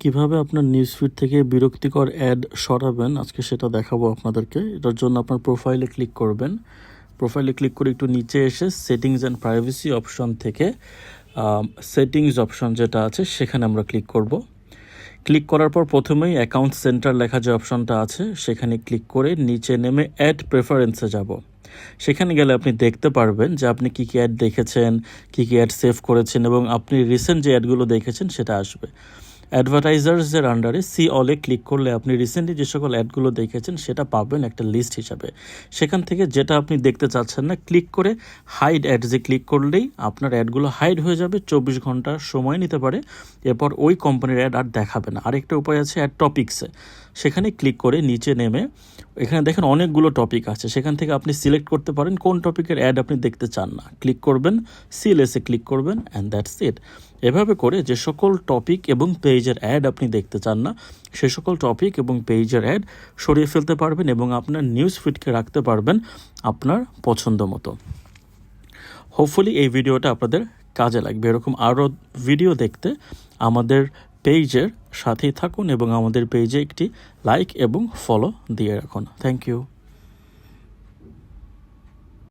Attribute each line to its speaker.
Speaker 1: কীভাবে আপনার news feed থেকে বিরক্তিকর অ্যাড সরাবেন, আজকে সেটা দেখাবো আপনাদেরকে। এটার জন্য আপনার প্রোফাইলে ক্লিক করবেন। প্রোফাইলে ক্লিক করে একটু নিচে এসে সেটিংস অ্যান্ড প্রাইভেসি অপশন থেকে সেটিংস অপশন যেটা আছে, সেখানে আমরা ক্লিক করব। ক্লিক করার পর প্রথমেই অ্যাকাউন্ট সেন্টার লেখা যে অপশনটা আছে, সেখানে ক্লিক করে নিচে নেমে অ্যাড প্রেফারেন্সে যাব। সেখানে গেলে আপনি দেখতে পারবেন যে আপনি কী কী অ্যাড দেখেছেন, কী কী অ্যাড সেভ করেছেন এবং আপনি রিসেন্ট যে অ্যাডগুলো দেখেছেন, সেটা আসবে। অ্যাডভার্টাইজার্সের আন্ডারে সি অলে ক্লিক করলে আপনি রিসেন্টলি যে সকল অ্যাডগুলো দেখেছেন, সেটা পাবেন একটা লিস্ট হিসাবে। সেখান থেকে যেটা আপনি দেখতে চাচ্ছেন না ক্লিক করে হাইড অ্যাডসে ক্লিক করলেই আপনার অ্যাডগুলো হাইড হয়ে যাবে, চব্বিশ ঘণ্টা সময় নিতে পারে। এরপর ওই কোম্পানির অ্যাড আর দেখাবে না। আরেকটা উপায় আছে অ্যাড টপিক্সে সেখানে ক্লিক করে নিচে নেমে এখানে দেখেন অনেকগুলো টপিক আছে। সেখান থেকে আপনি সিলেক্ট করতে পারেন কোন টপিকের অ্যাড আপনি দেখতে চান না। ক্লিক করবেন সিএলএসে ক্লিক করবেন অ্যান্ড দ্যাটস ইট এভাবে করে যে সকল টপিক এবং পেজের অ্যাড আপনি দেখতে চান না, সে সকল টপিক এবং পেজের অ্যাড সরিয়ে ফেলতে পারবেন এবং আপনার নিউজ ফিডকে রাখতে পারবেন আপনার পছন্দ মতো। হোপফুলি এই ভিডিওটা আপনাদের কাজে লাগবে। এরকম আরও ভিডিও দেখতে আমাদের পেজের সাথেই থাকুন এবং আমাদের পেজে একটি লাইক এবং ফলো দিয়ে রাখুন। Thank you